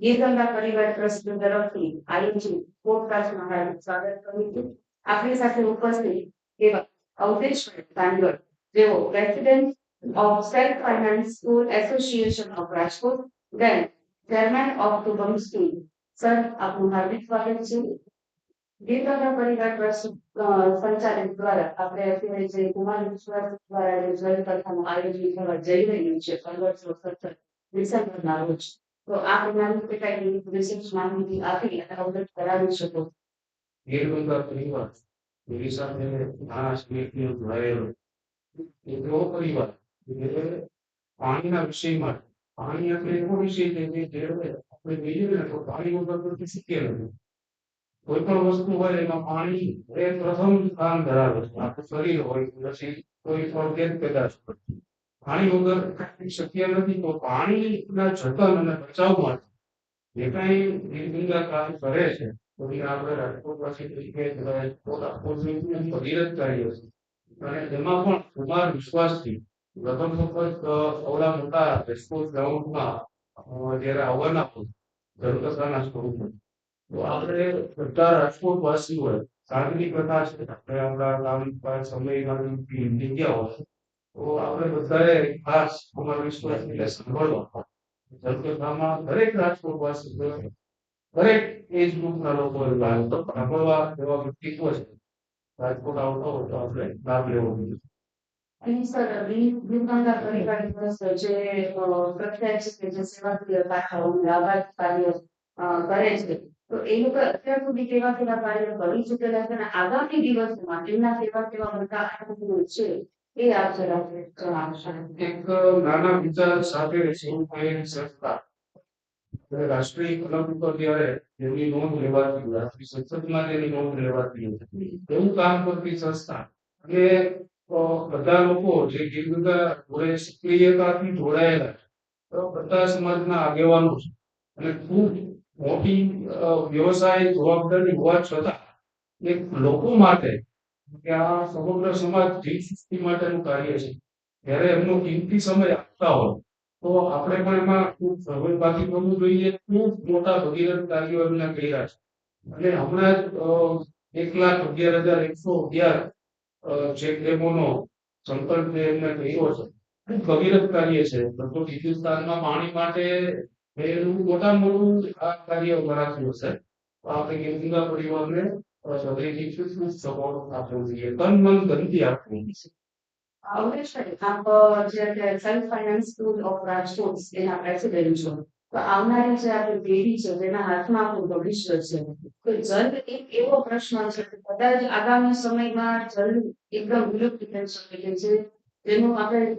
ગીરગંગા પરિવાર ટ્રસ્ટ તરફથી આયોજિત આપણી સાથે ઉપસ્થિત એવા અવધેશભાઈ કાંગડ જેઓ president of self finance school association of Rajkot then chairman of Shubham school sir આપનું હાર્દિક સ્વાગત છે ગીરગંગા પરિવાર ટ્રસ્ટ સંચાલિત દ્વારા આપણે અત્યારે જે કુમાર વિશ્વાસ દ્વારા જે જળ કથાનું આયોજન થવા જઈ રહ્યું છે પંદરસો સત્તર ડિસેમ્બરના રોજ તો આ પ્રમાણે કઈ વિશેષ માહિતી આપી અને અવગત કરાવી શકો ગીરગંગા પરિવાર એની સાથે ઘણા સ્નેહથી જોડાયેલો એક એવો પરિવાર જે પાણીના વિષયમાં પાણી એટલે એવો વિષય છે કે જે આપણે કહીએ ને તો પાણી વગર તો કશું શક્ય નથી કોઈ પણ વસ્તુ હોય એમાં પાણી એ પ્રથમ સ્થાન ધરાવે છે આપણું શરીર હોય કે પછી કોઈ પણ ગેસ પેદાશ હોય પાણી વગર શક્ય નથી તો પાણીના જતન અને બચાવ માટે જે કાંઈ ગીરગંગા કામ કરે છે તો આપણે રાજકોટવાસી તરીકે ભગીરથ કાર્ય છે અને એમાં પણ કુમાર વિશ્વાસથી પ્રથમ વખત અ, મોટા રેસકોર્સ ગ્રાઉન્ડમાં જ્યારે આવવાના હોય જનકથાના સ્વરૂપે તો આપણે બધા રાજકોટ વાસીઓએ સાગરની કથા છે આપણે આપણા નામ સમય નામ જગ્યાઓ છે તો વિશ્વાસની એટલે જનકથામાં દરેક એજ ગ્રુપના લોકો એવા વ્યક્તિત્વ છે. રાજકોટ આવતો તો લેવો અને સર ગીરગંગા પરિવાર ટ્રસ્ટ જે પ્રખ્યાત છે કે જે સેવાકીય શાખાઓનું લાભાર્થ કાર્ય કરે છે. તો એ અત્યાર સુધી કેવા કેવા કાર્ય કરી ચૂકેલા છે અને આગામી દિવસોમાં એમના કેવા કેવા મોટા છે એક નાના વિચાર સાથે શરૂ સંસ્થા રાષ્ટ્રીય કલમ ઉપર જ્યારે એની નોંધ લેવાતી રાષ્ટ્રીય સંસદમાં તેની નોંધ લેવાતી એવું કામ કરતી સંસ્થા. અને બધા લોકો જે ગીરગંગા જોડે સક્રિયતાથી જોડાયેલા તો બધા સમાજના આગેવાનો છે. અને ખૂબ મોટી વ્યવસાય જવાબદારી હોવા છતાં એક લોકો માટે કે આ સમગ્ર સમાજ સૃષ્ટિ માટેનું કાર્ય છે. જ્યારે એમનો કિંમતી સમય આપતા હોય, તો આપણે પણ એમાં ખૂબ સહભાગી બનવું જોઈએ. ખૂબ મોટા ભગીરથ કાર્યો એમને કર્યા છે. અને હમણાં જ એક લાખ અગિયાર હજાર એકસો અગિયાર જે ડેમોનો સંકલ્પ એમને કર્યો છે. ખૂબ ભગીરથ કાર્ય છે. લગભગ હિન્દુસ્તાનમાં પાણી માટે એનું મોટા મોટું આ કાર્ય ગણાતું હશે. તો આપણે ગીરગંગા પરિવારને તન મન ધનથી આપવું. આપ જે self finance school of Rajkot એના પ્રેસિડેન્ટ છો. તો આવનારી જે આપણી પેઢી છે તેના હાથમાં આપણું ભવિષ્ય છે, તો જલ એક એવો પ્રશ્ન છે કે કદાચ આગામી સમયમાં જલ એકદમ વિલુપ્ત થઈ શકે છે જે જેનું આપણે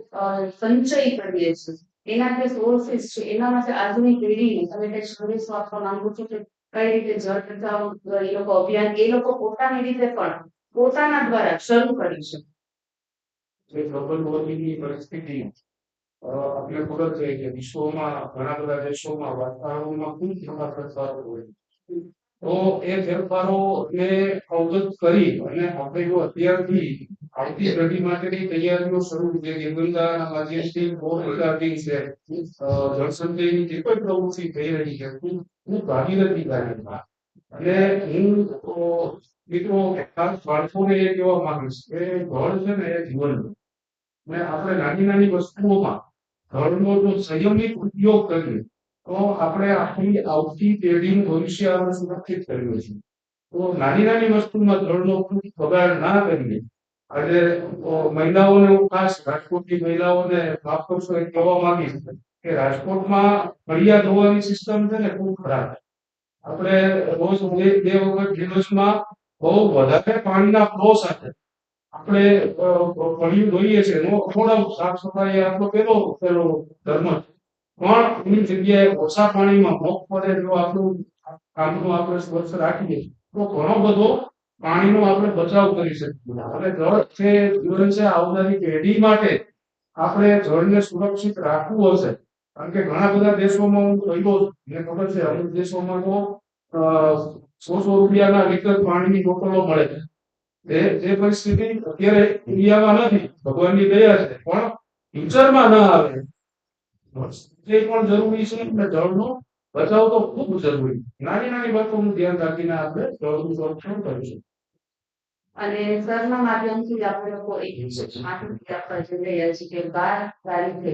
સંચય કરીએ છીએ. એના જે સોર્સિસ છે, એના માટે આધુનિક પેઢીને તમે કઈ સંદેશો આપવા માંગુ છો કે કઈ રીતે જળ બચાવ એ લોકો અભિયાન, એ લોકો પોતાની રીતે પણ પોતાના દ્વારા શરૂ કરી શકે ગ્લોબલ વોર્મિંગની પરિસ્થિતિ આપણે ખબર છે કે વિશ્વમાં ઘણા બધા દેશોમાં વાતાવરણમાં ખૂબ મોટા ફેરફારો હોય. તો એ ફેરફારોને અવગત કરી અને આપણે જો અત્યારથી આવતી પેઢી માટેની તૈયારીઓ શરૂ જે ગંગાના માધ્યમથી બોર રિગાર્ડિંગ છે જળસંચયની જે કોઈ પ્રવૃત્તિ થઈ રહી છે ખૂબ ભાગીરથી કાર્યમાં અને હું મિત્રો, ખાસ બાળકોને એ કહેવા માંગીશ કે ઘર છે ને એ જીવન ને આપણે નાની નાની વસ્તુઓમાં ઘરનો જો સંયમિત ઉપયોગ કરીએ તો આપણે આપણી આવતી પેઢીનું ભવિષ્ય સુરક્ષિત કર્યું છે. તો નાની નાની વસ્તુમાં ખૂબ બગાડ ના કરીએ, આજે મહિલાઓને હું ખાસ રાજકોટની મહિલાઓને માફ કરશો, એ કહેવા માંગીશ કે રાજકોટમાં ફળિયા ધોવાની સિસ્ટમ છે ને ખૂબ ખરાબ છે. આપણે રોજ બે બે વખત દિવસમાં બહુ વધારે પાણીના ફ્લો સાથે આપણે ફળિયું ધોઈએ છીએ. એનો થોડા સાફ સફાઈ આપણો પેલો પેલો ધર્મ છે. પણ એની જગ્યાએ ઓછા પાણીમાં મોક પડે જો આપણું કામનું આપણે સ્વચ્છ રાખીએ તો ઘણો બધો પાણીનો આપણે બચાવ કરી શકીએ. અને જળ છે આવનારી પેઢી માટે આપણે જળને સુરક્ષિત રાખવું હશે. કારણ કે ઘણા બધા દેશોમાં હું છું, મને ખબર છે અમુક દેશોમાં તો સો સો રૂપિયાના લીટર પાણીની બોટલો મળે. છે એ જે પરિસ્થિતિ અત્યારે ઇન્ડિયામાં નથી ભગવાનની દયા છે. પણ ફ્યુચરમાં ના આવે. તે પણ જરૂરી છે અને જળનો બચાવ તો ખૂબ જરૂરી. નાની નાની બાબતોનું ધ્યાન રાખીને આપણે જળનું સંરક્ષણ કરીશું અને સરના માધ્યમથી આપણે લોકો એક વિશેષ માહિતી આપવા રહ્યા છીએ કે બાર તારીખે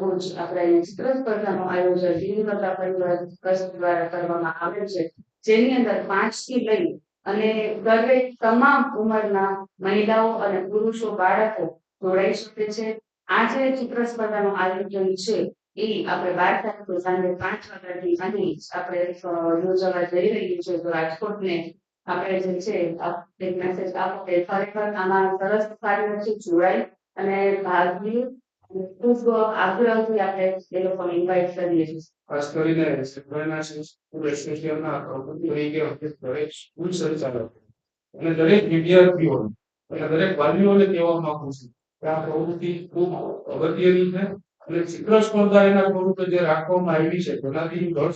રોજ આપણે ચિત્ર સ્પર્ધાનું આયોજન દિનકર્તા પરિવાર ટ્રસ્ટ દ્વારા કરવામાં આવે છે. જેની અંદર પાંચથી લઈ અને દરેક તમામ ઉંમરના મહિલાઓ અને પુરુષો બાળકો જોડાઈ શકે છે. આ જે ચિત્ર સ્પર્ધાનું આયોજન છે, એ આપણે બાર તારીખ સાંજે પાંચ વાગ્યાથી અહીં આપણે યોજવા જઈ રહ્યું છે. તો રાજકોટને આપણે જે છે એક મેસેજ આપો કે ખરેખર આમાં સરસ કાર્ય છે જોડાઈ અને ભાગ લે ખૂબ આગ્રહથી આપણે એ લોકોને ઇન્વાઇટ કરીએ છીએ. અમે દરેક દરેક વિદ્યાર્થીઓ અને દરેક વાલીઓને કહેવા માંગુ છું આ પ્રવૃત્તિ ખૂબ એના સ્વરૂપે જે રાખવામાં આવી છે તેનાથી ઘર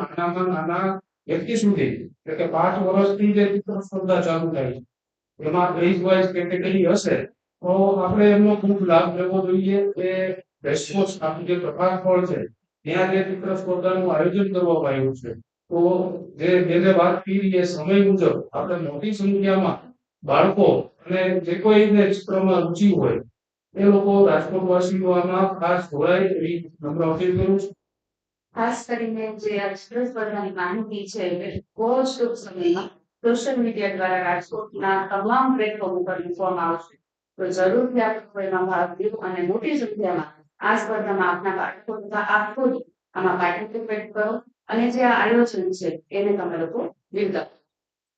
નાનામાં નાના વ્યક્તિ સુધી, એટલે કે પાંચ વર્ષથી જે ચિત્ર ચાલુ થાય છે, એમાં એજ વાઇઝ કેટેગરી હશે, તો આપણે એમનો ખૂબ લાભ લેવો જોઈએ કે આપણું જે પ્રકાશ ફળ છે, ત્યાં જે ચિત્ર સ્પર્ધાનું આયોજન કરવામાં આવ્યું છે. તો જે જેને વાત કરી એ સમય મુજબ આપણે મોટી સંખ્યામાં બાળકો અને જે કોઈને ચિત્રમાં રુચિ હોય, એ લોકો રાજકોટ વાસીઓ આમાં ખાસ જોડાય એવી નમ્ર અપીલ કરું છું. ખાસ કરીને જે આ ચિત્ર સ્પર્ધાની માહિતી છે બહુ જ ટૂંક સમયમાં સોશિયલ મીડિયા દ્વારા રાજકોટના તમામ પ્લેટફોર્મ ઉપર મૂકવામાં આવશે. તો જરૂરથી આપ લોકો એમાં ભાગ લીધો અને મોટી સંખ્યામાં આ સ્પર્ધામાં આપના બાળકો તથા આપ ખુદ આમાં પાર્ટિસિપેટ કરો અને જે આ આયોજન છે, એને તમે લોકો બિરદાવો.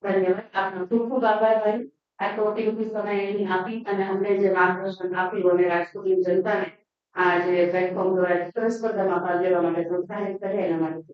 ધન્યવાદ. આપનો ખૂબ ખૂબ આભાર ભાઈ. આટલો કિંમતી તમે એની આપી અને અમને જે માર્ગદર્શન આપ્યું અને રાજકોટની જનતાને આ જે પ્લેટફોર્મ દ્વારા સ્પર્ધામાં ભાગ લેવા માટે પ્રોત્સાહિત કરે એના માટે.